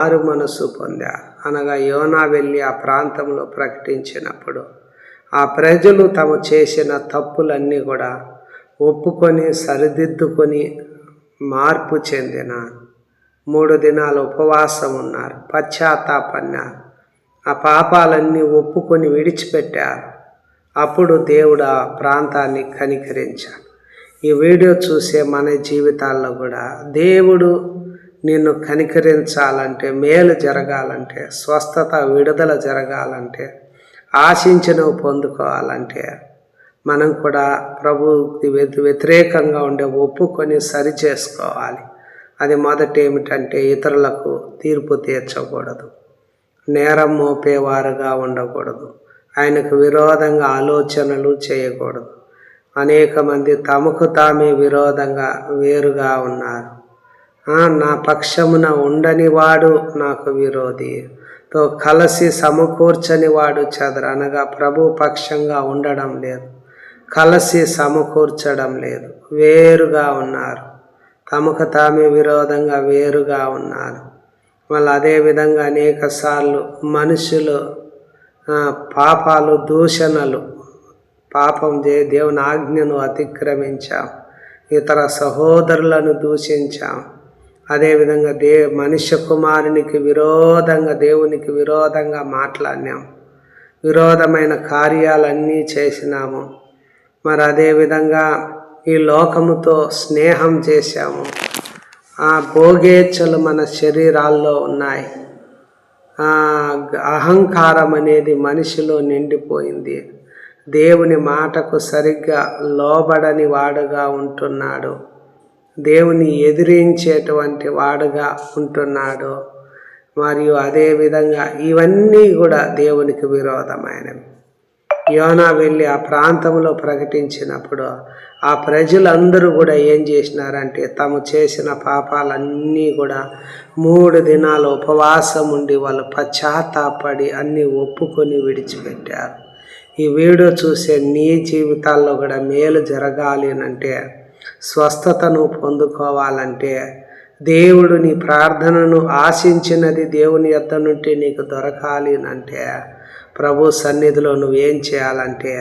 మారు మనసు పొందారు. అనగా యోనా వెళ్ళి ఆ ప్రాంతంలో ప్రకటించినప్పుడు ఆ ప్రజలు తాము చేసిన తప్పులన్నీ కూడా ఒప్పుకొని సరిదిద్దుకొని మార్పు చెందిన మూడు దినాలు ఉపవాసం ఉన్నారు పశ్చాత్తాపన్నారు ఆ పాపాలన్నీ ఒప్పుకొని విడిచిపెట్టారు. అప్పుడు దేవుడు ఆ ప్రాంతాన్ని కనికరించాడు. ఈ వీడియో చూసే మన జీవితాల్లో కూడా దేవుడు నిన్ను కనికరించాలంటే మేలు జరగాలంటే స్వస్థత విడుదల జరగాలంటే ఆశించినవి పొందుకోవాలంటే మనం కూడా ప్రభుకి వ్యతిరేకంగా ఉండే ఒప్పుకొని సరి చేసుకోవాలి. అది మొదట ఏమిటంటే ఇతరులకు తీర్పు తీర్చకూడదు. నేరం మోపేవారుగా ఉండకూడదు. ఆయనకు విరోధంగా ఆలోచనలు చేయకూడదు. అనేక మంది తమకు తామే విరోధంగా వేరుగా ఉన్నారు. నా పక్షమున ఉండని వాడు నాకు విరోధి. తో కలిసి సమకూర్చని వాడు చదరు. అనగా ప్రభు పక్షంగా ఉండడం లేదు. కలిసి సమకూర్చడం లేదు. వేరుగా ఉన్నారు. తమకు తామే విరోధంగా వేరుగా ఉన్నారు. మళ్ళీ అదేవిధంగా అనేక సార్లు మనుషులు పాపాలు దూషణలు పాపం చే దేవుని ఆజ్ఞను అతిక్రమించాం. ఇతర సహోదరులను దూషించాం. అదేవిధంగా దే మనుష్య కుమారునికి విరోధంగా దేవునికి విరోధంగా మాట్లాడినాం. విరోధమైన కార్యాలన్నీ చేసినాము. మరి అదేవిధంగా ఈ లోకముతో స్నేహం చేశాము. ఆ భోగేచ్ఛలు మన శరీరాల్లో ఉన్నాయి. ఆ అహంకారం అనేది మనిషిలో నిండిపోయింది. దేవుని మాటకు సరిగ్గా లోబడని వాడుగా ఉంటున్నాడు. దేవుని ఎదిరించేటువంటి వాడుగా ఉంటున్నాడు. మరియు అదేవిధంగా ఇవన్నీ కూడా దేవునికి విరోధమైనవి. యోనా వెళ్ళి ఆ ప్రాంతంలో ప్రకటించినప్పుడు ఆ ప్రజలందరూ కూడా ఏం చేసినారంటే తాము చేసిన పాపాలన్నీ కూడా మూడు దినాలు ఉపవాసం ఉండి వాళ్ళు పశ్చాత్తాపడి అన్నీ ఒప్పుకొని విడిచిపెట్టారు. ఈ వీడియో చూసే నీ జీవితాల్లో కూడా మేలు జరగాలి అంటే స్వస్థతను పొందుకోవాలంటే దేవుడు నీ ప్రార్థనను ఆశించినది దేవుని యొద్ద నుండి నీకు దొరకాలి అంటే ప్రభు సన్నిధిలో నువ్వేం చేయాలంటే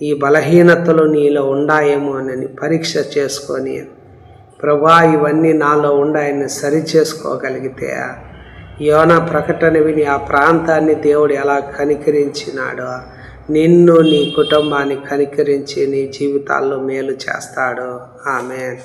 ఈ బలహీనతలు నీలో ఉండాయేమో అని పరీక్ష చేసుకొని ప్రభా ఇవన్నీ నాలో ఉండాయని సరి చేసుకోగలిగితే యోన ప్రకటన విని ఆ ప్రాంతాన్ని దేవుడు ఎలా కనికరించినాడో నిన్ను నీ కుటుంబాన్ని కనికరించి నీ జీవితాల్లో మేలు చేస్తాడు. ఆమె